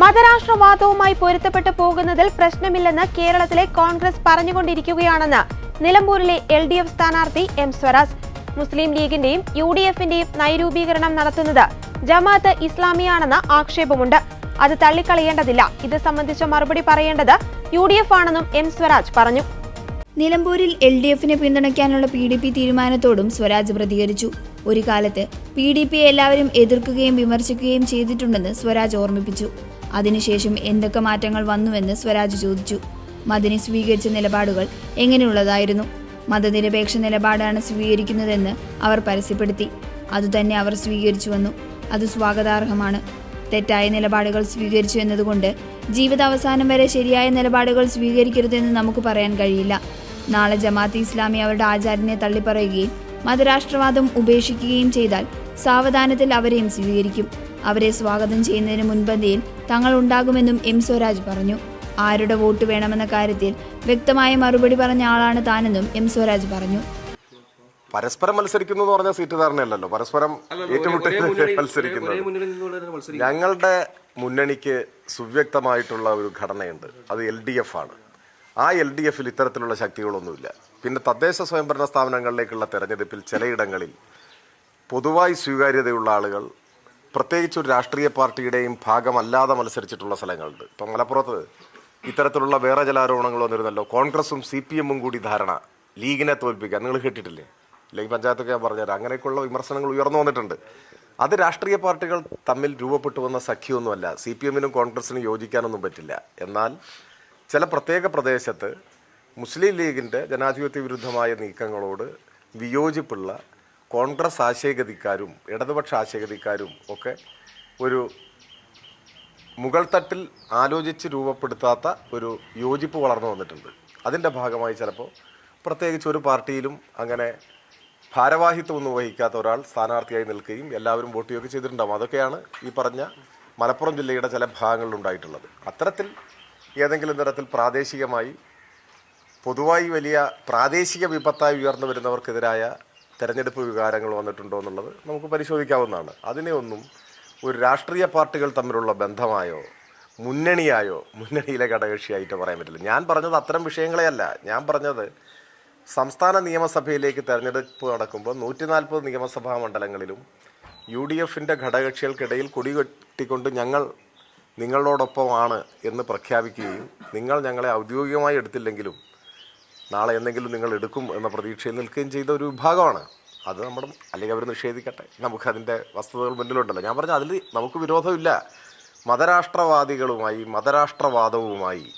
മതരാഷ്ട്രവാദവുമായി പൊരുത്തപ്പെട്ടു പോകുന്നതിൽ പ്രശ്നമില്ലെന്ന് കേരളത്തിലെ കോൺഗ്രസ് പറഞ്ഞുകൊണ്ടിരിക്കുകയാണെന്ന് നിലമ്പൂരിലെ എൽ ഡി എഫ് സ്ഥാനാർത്ഥി എം സ്വരാജ്. മുസ്ലിം ലീഗിന്റെയും യു ഡി എഫിന്റെയും നയരൂപീകരണം നടത്തുന്നത് ജമാഅത്ത് ഇസ്ലാമിയാണെന്ന ആക്ഷേപമുണ്ട്. അത് തള്ളിക്കളയേണ്ടതില്ല. ഇത് സംബന്ധിച്ച മറുപടി പറയേണ്ടത് യു ഡി എഫ് ആണെന്നും എം സ്വരാജ് പറഞ്ഞു. നിലമ്പൂരിൽ എൽ ഡി എഫിനെ പിന്തുണയ്ക്കാനുള്ള പി ഡി പി തീരുമാനത്തോടും സ്വരാജ് പ്രതികരിച്ചു. ഒരു കാലത്ത് പി ഡി പി എല്ലാവരും എതിർക്കുകയും വിമർശിക്കുകയും ചെയ്തിട്ടുണ്ടെന്ന് സ്വരാജ് ഓർമ്മിപ്പിച്ചു. അതിനുശേഷം എന്തൊക്കെ മാറ്റങ്ങൾ വന്നുവെന്ന് സ്വരാജ് ചോദിച്ചു. മദിനി സ്വീകരിച്ച നിലപാടുകൾ എങ്ങനെയുള്ളതായിരുന്നു? മതനിരപേക്ഷ നിലപാടാണ് സ്വീകരിക്കുന്നതെന്ന് അവർ പരസ്യപ്പെടുത്തി. അതുതന്നെ അവർ സ്വീകരിച്ചു വന്നു. അത് സ്വാഗതാർഹമാണ്. തെറ്റായ നിലപാടുകൾ സ്വീകരിച്ചു എന്നതുകൊണ്ട് ജീവിതാവസാനം വരെ ശരിയായ നിലപാടുകൾ സ്വീകരിക്കരുതെന്ന് നമുക്ക് പറയാൻ കഴിയില്ല. നാളെ ജമാഅത്ത് ഇസ്ലാമി അവരുടെ ആചാര്യനെ തള്ളിപ്പറയുകയും മതരാഷ്ട്രവാദം ഉപേക്ഷിക്കുകയും ചെയ്താൽ സാവധാനത്തിൽ അവരെയും സ്വീകരിക്കും. അവരെ സ്വാഗതം ചെയ്യുന്നതിന് മുൻപന്തിയിൽ തങ്ങൾ ഉണ്ടാകുമെന്നും എം സ്വരാജ് പറഞ്ഞു. ആരുടെ വോട്ട് വേണമെന്ന കാര്യത്തിൽ വ്യക്തമായ മറുപടി പറഞ്ഞ ആളാണ് താനെന്നും എം സ്വരാജ് പറഞ്ഞു. പരസ്പരം മത്സരിക്കുന്നു എന്ന് പറഞ്ഞ സീറ്റ് ധാരണയല്ലല്ലോ പരസ്പരം ഏറ്റുമുട്ടി മത്സരിക്കുന്നത്. മുന്നിൽ നിന്നുകൊണ്ട് മത്സരിക്കും ഞങ്ങളുടെ മുന്നണിക്ക് സുവ്യക്തമായിട്ടുള്ള ഒരു ഘടനയുണ്ട്. അത് എൽ ഡി എഫ് ആണ്. ആ എൽ ഡി എഫിൽ ഇത്തരത്തിലുള്ള ശക്തികളൊന്നുമില്ല. പിന്നെ തദ്ദേശ സ്വയംഭരണ സ്ഥാപനങ്ങളിലേക്കുള്ള തെരഞ്ഞെടുപ്പിൽ ചിലയിടങ്ങളിൽ പൊതുവായി സ്വീകാര്യതയുള്ള ആളുകൾ പ്രത്യേകിച്ച് ഒരു രാഷ്ട്രീയ പാർട്ടിയുടെയും ഭാഗമല്ലാതെ മത്സരിച്ചിട്ടുള്ള സ്ഥലങ്ങളുണ്ട്. ഇപ്പം മലപ്പുറത്ത് ഇത്തരത്തിലുള്ള വേറെ ചില ആരോപണങ്ങൾ വന്നിരുന്നല്ലോ. കോൺഗ്രസും സി പി എമ്മും കൂടി ധാരണ. ലീഗിനെ തോൽപ്പിക്കാൻ. നിങ്ങൾ കേട്ടിട്ടില്ലേ? അല്ലെങ്കിൽ പഞ്ചായത്തൊക്കെ ഞാൻ പറഞ്ഞുതരാം. അങ്ങനെയൊക്കെയുള്ള വിമർശനങ്ങൾ ഉയർന്നു വന്നിട്ടുണ്ട്. അത് രാഷ്ട്രീയ പാർട്ടികൾ തമ്മിൽ രൂപപ്പെട്ടു വന്ന സഖ്യമൊന്നുമല്ല. സി പി എമ്മിനും കോൺഗ്രസിനും യോജിക്കാനൊന്നും പറ്റില്ല. എന്നാൽ ചില പ്രത്യേക പ്രദേശത്ത് മുസ്ലിം ലീഗിന്റെ ജനാധിപത്യ വിരുദ്ധമായ നീക്കങ്ങളോട് വിയോജിപ്പുള്ള കോൺഗ്രസ് ആശയഗതിക്കാരും ഇടതുപക്ഷ ആശയഗതിക്കാരും ഒക്കെ ഒരു മുകൾ തട്ടിൽ ആലോചിച്ച് രൂപപ്പെടുത്താത്ത ഒരു യോജിപ്പ് വളർന്നു വന്നിട്ടുണ്ട്. അതിന്റെ ഭാഗമായി ചിലപ്പോൾ പ്രത്യേകിച്ച് ഒരു പാർട്ടിയിലും അങ്ങനെ ഭാരവാഹിത്വമൊന്നും വഹിക്കാത്ത ഒരാൾ സ്ഥാനാർത്ഥിയായി നിൽക്കുകയും എല്ലാവരും വോട്ട് ചെയ്യുകയൊക്കെ ചെയ്തിട്ടുണ്ടാവും. അതൊക്കെയാണ് ഈ പറഞ്ഞ മലപ്പുറം ജില്ലയുടെ ചില ഭാഗങ്ങളിലുണ്ടായിട്ടുള്ളത് അത്തരത്തിൽ ഏതെങ്കിലും തരത്തിൽ പ്രാദേശികമായി പൊതുവായി വലിയ പ്രാദേശിക വിപത്തായി ഉയർന്നു വരുന്നവർക്കെതിരായ തെരഞ്ഞെടുപ്പ് വികാരങ്ങൾ വന്നിട്ടുണ്ടോ എന്നുള്ളത് നമുക്ക് പരിശോധിക്കാവുന്നതാണ്. അതിനെ ഒന്നും ഒരു രാഷ്ട്രീയ പാർട്ടികൾ തമ്മിലുള്ള ബന്ധമായോ മുന്നണിയായോ മുന്നണിയിലെ ഘടകകക്ഷിയായിട്ട് പറയാൻ പറ്റില്ല. ഞാൻ പറഞ്ഞത് അത്തരം വിഷയങ്ങളെയല്ല ഞാൻ പറഞ്ഞത് സംസ്ഥാന നിയമസഭയിലേക്ക് തെരഞ്ഞെടുപ്പ് നടക്കുമ്പോൾ നൂറ്റി നാൽപ്പത് നിയമസഭാ മണ്ഡലങ്ങളിലും യു ഡി എഫിന്റെ ഘടകകക്ഷികൾക്കിടയിൽ കൊടികെട്ടിക്കൊണ്ട് ഞങ്ങൾ നിങ്ങളോടൊപ്പമാണ് എന്ന് പ്രഖ്യാപിക്കുകയും നിങ്ങൾ ഞങ്ങളെ ഔദ്യോഗികമായി എടുത്തില്ലെങ്കിലും നാളെ എന്തെങ്കിലും നിങ്ങൾ എടുക്കും എന്ന പ്രതീക്ഷയിൽ നിൽക്കുകയും ചെയ്ത ഒരു വിഭാഗമാണ്. അത് നമ്മുടെ അല്ലെങ്കിൽ അവർ നിഷേധിക്കട്ടെ. നമുക്കതിന്റെ വസ്തുതകൾ മുന്നിലുണ്ടല്ലോ. ഞാൻ പറഞ്ഞ അതിൽ നമുക്ക് വിരോധമില്ല. മതരാഷ്ട്രവാദികളുമായി മതരാഷ്ട്രവാദവുമായി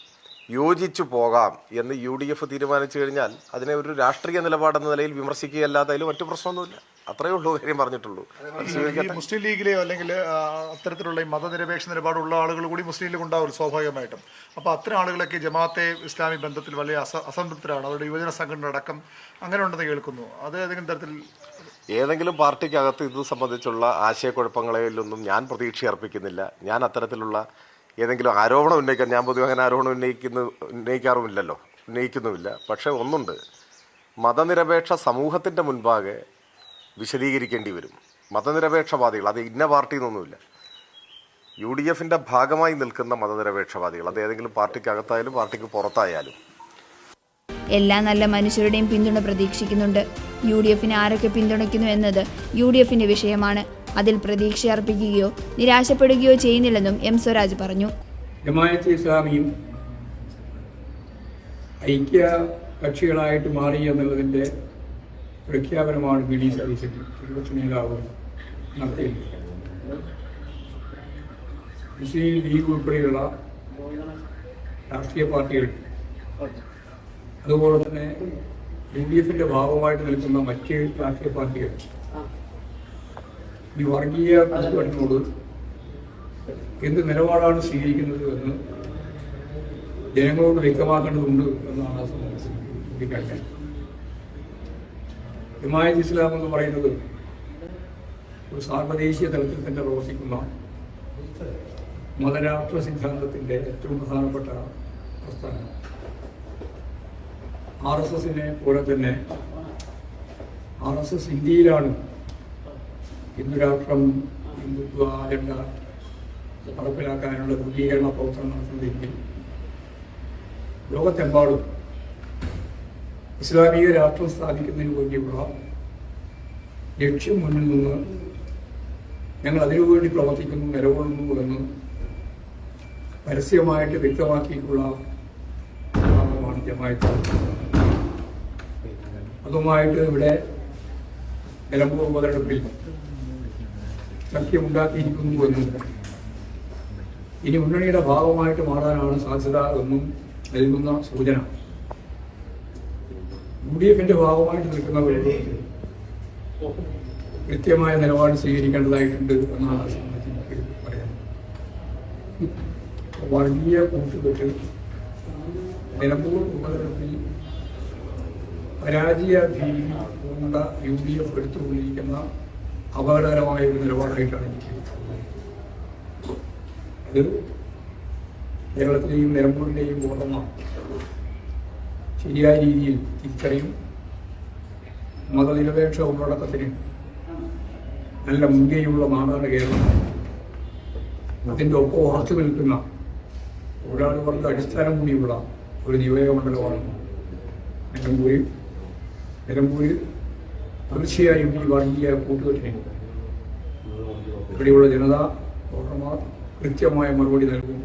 യോജിച്ചു പോകാം എന്ന് യു ഡി എഫ് തീരുമാനിച്ചു കഴിഞ്ഞാൽ അതിനെ ഒരു രാഷ്ട്രീയ നിലപാടെന്ന നിലയിൽ വിമർശിക്കുകയല്ലാതെ അതിൽ മറ്റു പ്രശ്നമൊന്നുമില്ല. അത്രയേ ഉള്ളൂ കാര്യം പറഞ്ഞിട്ടുള്ളൂ. മുസ്ലിം ലീഗിലെയോ അല്ലെങ്കിൽ അത്തരത്തിലുള്ള ഈ മതനിരപേക്ഷ നിലപാടുള്ള ആളുകൾ കൂടി മുസ്ലിം ലീഗ് ഉണ്ടാവും സ്വാഭാവികമായിട്ടും. അപ്പോൾ അത്തരം ആളുകളൊക്കെ ജമാഅത്തെ ഇസ്ലാമി ബന്ധത്തിൽ വലിയ അസ അസംതൃപ്തരാണ്. അവരുടെ യുവജന സംഘടന അടക്കം അങ്ങനെ ഉണ്ടെന്ന് കേൾക്കുന്നു. അത് ഏതെങ്കിലും തരത്തിൽ ഏതെങ്കിലും പാർട്ടിക്കകത്ത് ഇത് സംബന്ധിച്ചുള്ള ആശയക്കുഴപ്പങ്ങളിലൊന്നും ഞാൻ പ്രതീക്ഷ അർപ്പിക്കുന്നില്ല. ഞാൻ അത്തരത്തിലുള്ള ഏതെങ്കിലും ആരോപണം ഉന്നയിക്കാൻ ഞാൻ പൊതുവെ അങ്ങനെ ആരോപണം ഉന്നയിക്കുന്ന ഉന്നയിക്കാറുമില്ലല്ലോ. ഉന്നയിക്കുന്നുമില്ല. പക്ഷേ ഒന്നുണ്ട്. മതനിരപേക്ഷ സമൂഹത്തിന്റെ മുൻപാകെ വിശദീകരിക്കേണ്ടി വരും. മതനിരപേക്ഷവാദികൾ അത് ഇന്ന പാർട്ടി എന്നൊന്നുമില്ല യു ഡി എഫിന്റെ ഭാഗമായി നിൽക്കുന്ന മതനിരപേക്ഷവാദികൾ അത് ഏതെങ്കിലും പാർട്ടിക്കകത്തായാലും പാർട്ടിക്ക് പുറത്തായാലും. എല്ലാ നല്ല മനുഷ്യരുടെയും പിന്തുണ പ്രതീക്ഷിക്കുന്നുണ്ട്. യു ഡി എഫിനെ ആരൊക്കെ പിന്തുണയ്ക്കുന്നു എന്നത് യു ഡി എഫിന്റെ വിഷയമാണ്. അതിൽ പ്രതീക്ഷ അർപ്പിക്കുകയോ നിരാശപ്പെടുകയോ ചെയ്യുന്നില്ലെന്നും എം സ്വരാജ് പറഞ്ഞു. ജമായത്ത് ഇസ്ലാമിയും ഐക്യ കക്ഷികളായിട്ട് മാറി എന്നുള്ളതിന്റെ പ്രഖ്യാപനമാണ് ബിഡി ഡി സതീശൻ പ്രതിപക്ഷ നേതാവ് നടത്തിയത്. മുസ്ലിം ലീഗ് ഉൾപ്പെടെയുള്ള രാഷ്ട്രീയ പാർട്ടികൾ അതുപോലെ തന്നെ യു ഡി എഫിന്റെ ഭാഗമായിട്ട് നിൽക്കുന്ന മറ്റ് രാഷ്ട്രീയ പാർട്ടികൾ ഈ വർഗീയ കൂട്ടുകാരനോട് എന്ത് നിലപാടാണ് സ്വീകരിക്കുന്നത് എന്ന് ജനങ്ങളോട് വ്യക്തമാക്കേണ്ടതുണ്ട് എന്നാണ് ആ സമയത്ത് ചൂണ്ടിക്കാണിക്കാൻ ഹിമായത് ഇസ്ലാം എന്ന് പറയുന്നത് ഒരു സാർവദേശീയ തലത്തിൽ തന്നെ പ്രവർത്തിക്കുന്ന മതരാഷ്ട്ര സിദ്ധാന്തത്തിന്റെ ഏറ്റവും പ്രധാനപ്പെട്ട പ്രസ്ഥാനം. ആർ എസ് എസിനെ പോലെ തന്നെ ആർ എസ് എസ് ഇന്ത്യയിലാണ് ഹിന്ദുരാഷ്ട്രം ഹിന്ദുത്വ അജണ്ട നടപ്പിലാക്കാനുള്ള ധ്രുവീകരണ പ്രവർത്തനം നടത്തുന്നതെങ്കിൽ ലോകത്തെമ്പാടും ഇസ്ലാമിക രാഷ്ട്രം സ്ഥാപിക്കുന്നതിന് വേണ്ടിയുള്ള ലക്ഷ്യം മുന്നിൽ നിന്ന് ഞങ്ങൾ അതിനുവേണ്ടി പ്രവർത്തിക്കുന്നു നിലകൊള്ളുന്നു എന്ന് പരസ്യമായിട്ട് വ്യക്തമാക്കിയിട്ടുള്ള അതുമായിട്ട് ഇവിടെ നിലമ്പൂർ ഉപതെരഞ്ഞെടുപ്പിൽ സഖ്യമുണ്ടാക്കിയിരിക്കുന്നു എന്നും. ഇനി മുന്നണിയുടെ ഭാഗമായിട്ട് മാറാനാണ് സാധ്യത എന്നും നൽകുന്ന സൂചന. യു ഡി എഫിന്റെ ഭാഗമായിട്ട് നിൽക്കുന്നവരുടെ കൃത്യമായ നിലപാട് സ്വീകരിക്കേണ്ടതായിട്ടുണ്ട് എന്നാണ് വലിയ കൂട്ടുകെട്ട് നിലമ്പൂർ ഉപതെരഞ്ഞെടുപ്പിൽ പരാജയ ഭീതി കൊണ്ട യു ഡി എഫ് എടുത്തുകൊണ്ടിരിക്കുന്ന അപകടകരമായ ഒരു നിലപാടായിട്ടാണ് എനിക്ക് അത് കേരളത്തിലെയും നിലമ്പൂരിലെയും വോട്ടർമാർ ശരിയായ രീതിയിൽ തിരിച്ചറിയും. മതനിരപേക്ഷ ഉള്ളടക്കത്തിന് നല്ല മുൻകൈയുള്ള നാടാണ് കേരളം. അതിന്റെ ഒപ്പം ഉറച്ചു നിൽക്കുന്ന തൊഴിലാളികൾക്ക് അടിസ്ഥാനം കൂടിയുള്ള ഒരു നിയോജകമണ്ഡലമാണ് നിലമ്പൂരിൽ നിലമ്പൂരിൽ തീർച്ചയായും ഈ വർഗീയ കൂട്ടുകെട്ടിന് ഇവിടെയുള്ള ജനത വോട്ടർമാർ കൃത്യമായ മറുപടി നൽകും.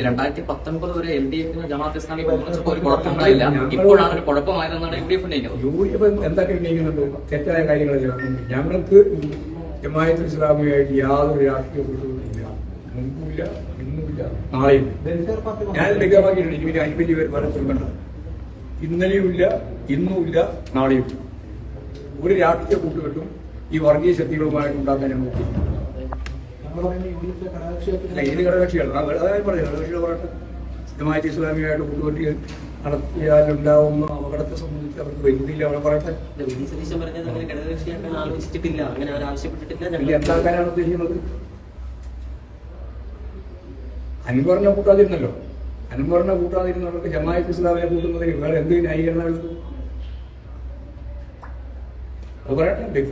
രണ്ടായിരത്തി പത്തൊൻപത് വരെ എൽ ഡി എഫിന് ജമാഅത്ത് ഇസ്ലാമി പിന്തുണച്ചപ്പോൾ ഒരു കുഴപ്പമുണ്ടായില്ല ഇപ്പോഴാണ് ഒരു കുഴപ്പമായതെന്നാണ് എൽ ഡി എഫ് ഉന്നയിക്കുന്നത് യു ഡി എഫ് എന്തൊക്കെ ഉന്നയിക്കുന്നുണ്ട് തെറ്റായ കാര്യങ്ങൾ ഞങ്ങൾക്ക് ജമാഅത്ത് ഇസ്ലാമിയായിട്ട് യാതൊരു രാഷ്ട്രീയ ഇന്നുമില്ല നാളെയും. ഞാൻ വ്യക്തമാക്കിയിട്ടുണ്ട് ഇനി അൻപത് പേര് വരെ കൊടുക്കണ്ട ഇന്നലെയുമില്ല ഇന്നുമില്ല നാളെയും ഒരു രാഷ്ട്രീയ കൂട്ടുകെട്ടും ഈ വർഗീയ ശക്തികളുമായിട്ട് ഉണ്ടാക്കാൻ നോക്കിയിട്ടുണ്ട് അല്ല, ആ, അതായത് പറഞ്ഞു ഘടകകക്ഷികൾ പറയട്ടെ ജമാഅത്ത് ഇസ്ലാമിയായിട്ട് കൂട്ടുകെട്ടി നടത്തിയാലുണ്ടാവുന്ന അപകടത്തെ സംബന്ധിച്ച് അവർക്ക് വരുന്നില്ല അവിടെ പറയട്ടെ. എന്താക്കാനാണ് ഉദ്ദേശിക്കുന്നത്? അൻവറിനെ കൂട്ടാതിരുന്നല്ലോ. അൻവറിനെ കൂട്ടാതിരുന്നവർക്ക് ജമാഅത്ത് ഇസ്ലാമിനെ കൂട്ടുന്നതിന് വേറെ എന്ത് ന്യായീകരണമുള്ളത് അത് പറയട്ടെ